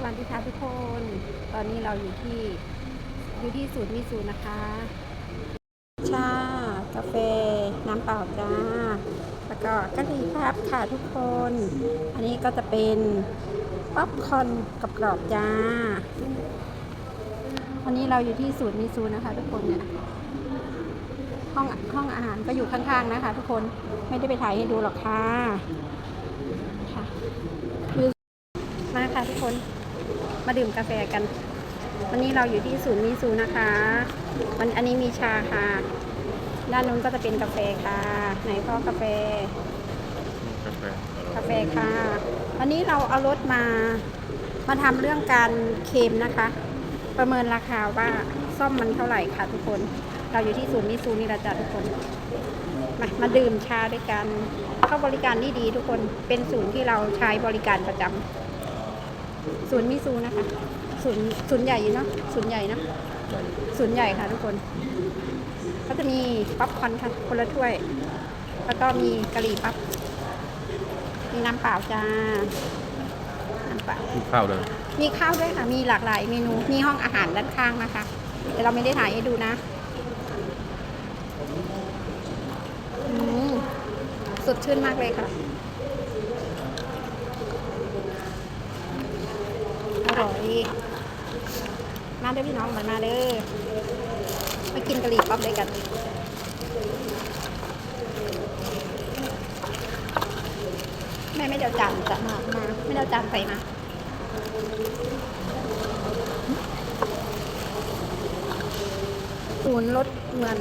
สวัสดีค่ะทุกคน ตอนนี้เราอยู่ที่อยู่ที่ศูนย์มิซูนะคะ ชากาแฟ น้ำเปล่าจ้า แล้วก็กะหรี่พับค่ะทุกคน อันนี้ก็จะเป็นป๊อปคอร์นกับกรอบจ้า วันนี้เราอยู่ที่ศูนย์มิซูนะคะ ทุกคนเนี่ย ห้องห้องอาหารก็อยู่ข้างๆนะคะ ทุกคน ไม่ได้ไปถ่ายให้ดูหรอกค่ะค่ะมาค่ะทุกคน มาดื่มกาแฟกัน วันนี้เราอยู่ที่ศูนย์มิซูนะคะ วันอันนี้มีชาค่ะ ด้านนู้นก็จะเป็นกาแฟค่ะ ไหนพ่อกาแฟ กาแฟกาแฟค่ะ วันนี้เราเอารถมา มาทำเรื่องการเคลมนะคะ ประเมินราคาว่าซ่อมมันเท่าไหร่ค่ะทุกคน เราอยู่ที่ศูนย์มิซูนี่ละจ้ะทุกคน มามาดื่มชาด้วยกัน เข้าบริการที่ดีทุกคน เป็นศูนย์ที่เราใช้บริการประจำ ศูนย์มิซูนะคะศูนย์ศูนย์ใหญ่อยู่เนาะศูนย์ใหญ่เนาะศูนย์ใหญ่ค่ะทุกคนก็จะมีป๊อปคอร์นค่ะคนละถ้วย แล้วก็มีกะหรี่ปั๊บมีน้ำเปล่าจ้าน้ำเปล่ากินข้าวเลยมีข้าวด้วยค่ะ มีหลากหลายเมนู มีห้องอาหารด้านข้างนะคะแต่เราไม่ได้ถ่ายให้ดูนะอืมสดชื่นมากเลยค่ะ ร่อย มาเด้อพี่น้องมามาเด้อมากินกะหรี่ปั๊บด้วยกันแม่ไม่เดาจานจะมามาไม่เดาจานใส่มาศูนย์รถเหมือน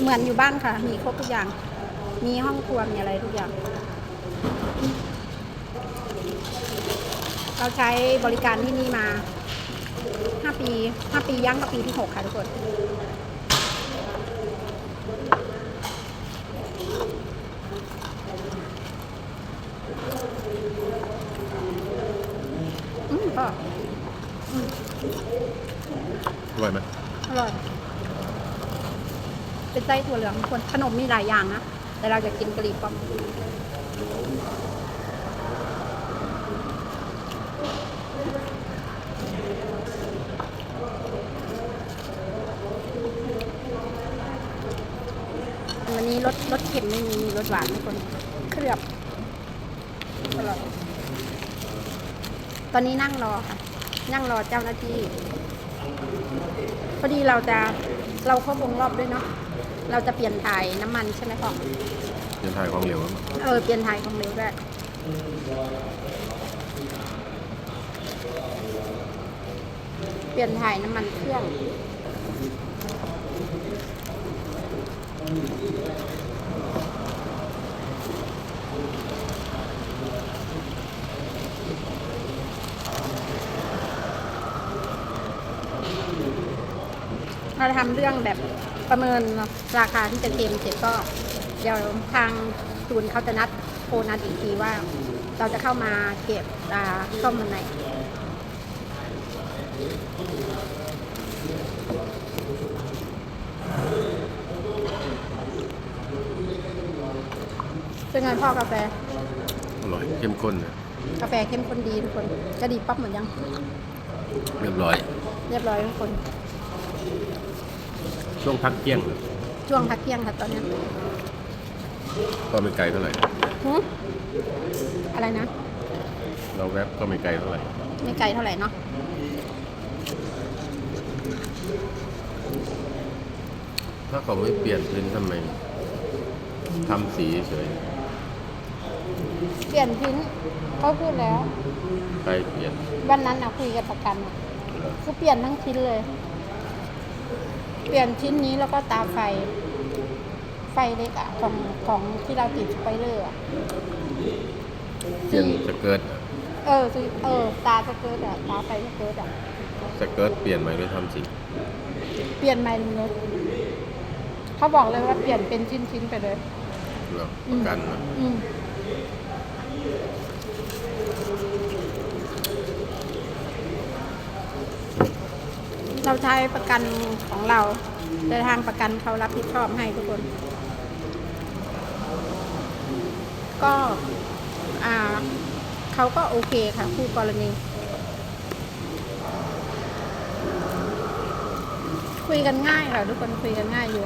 เหมือนอยู่บ้านค่ะ มีครบทุกอย่าง มีห้องครัวมีอะไรทุกอย่าง เราใช้บริการที่นี่มา 5 ปี 5 ปีย่างกับปีที่ 6 ค่ะทุกคน อืมก็อร่อยไหมอร่อย เป็นไส้ถั่วเหลืองทุกคน ขนมมีหลายอย่างนะ แต่เราจะกินกะหรี่ปั๊บ วันนี้รสรสเค็มไม่มีมีรสหวานทุกคนเคลือบอร่อยตอนนี้นั่งรอค่ะ นั่งรอเจ้าหน้าที่ พอดีเราจะเราเข้าวงรอบด้วยเนาะเราจะเปลี่ยนถ่ายน้ำมันใช่ไหมพ่อเดี๋ยวถ่ายของเหลวเออเปลี่ยนถ่ายของเร็วด้วยเปลี่ยนถ่ายน้ำมันเครื่อง เราทำเรื่องแบบประเมินราคาที่จะเกมเสร็จก็เดี๋ยวทางศูนย์เขาจะนัดโทรนัดอีกทีว่า เราจะเข้ามาเก็บอ่าซ่อมมันไหนเป็นไงพ่อกาแฟ อร่อยเข้มข้นนะกาแฟเข้มข้นดีทุกคน จะดีปั๊บเหมือนยัง เรียบร้อย เรียบร้อยทุกคน ช่วงพักเที่ยงเลยช่วงพักเที่ยงค่ะตอนเนี้ยก็ไม่ไกลเท่าไหร่ หึอะไรนะ เราแวบก็ไม่ไกลเท่าไหร่ ไม่ไกลเท่าไหร่เนาะถ้าเขาไม่เปลี่ยนพื้นทำไมทำสีเฉยเปลี่ยนพิ้นเขาพูดแล้ว ใครเปลี่ยนวันนั้นนะคุยกับประกันอะเหรอคือเปลี่ยนทั้งชิ้นเลย เปลี่ยนชิ้นนี้แล้วก็ตาไฟ ไฟเล็กอะของของที่เราติดสไปเลอร์อะเปลี่ยนสเกิร์ตเออคือเออ ตาสเกิร์ตอะตาไฟสเกิร์ตอะสเกิร์ตเปลี่ยนใหม่ด้วยทำสีเปลี่ยนใหม่เลยเขาบอกเลยว่าเปลี่ยนเป็นชิ้นชิ้นๆไปเลยเหรอประกันนะอืม เขาใช้ประกันของเรา แต่ทางประกันเขารับผิดชอบให้ทุกคน ก็เขาก็โอเคค่ะคู่กรณี คุยกันง่ายค่ะ ทุกคนคุยกันง่ายอยู่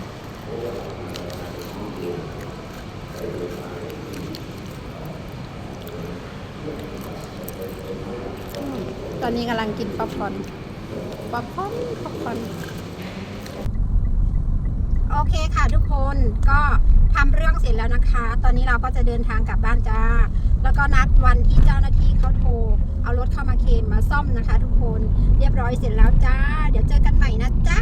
ตอนนี้กำลังกินป๊อปคอร์น ป๊อปคอนป๊อปคอนโอเคค่ะทุกคนก็ทำเรื่องเสร็จแล้วนะคะ ตอนนี้เราก็จะเดินทางกลับบ้านจ้า แล้วก็นัดวันที่เจ้าหน้าที่เขาโทร เอารถเข้ามาเคลมมาซ่อมนะคะ ทุกคน เรียบร้อยเสร็จแล้วจ้า เดี๋ยวเจอกันใหม่นะจ๊ะ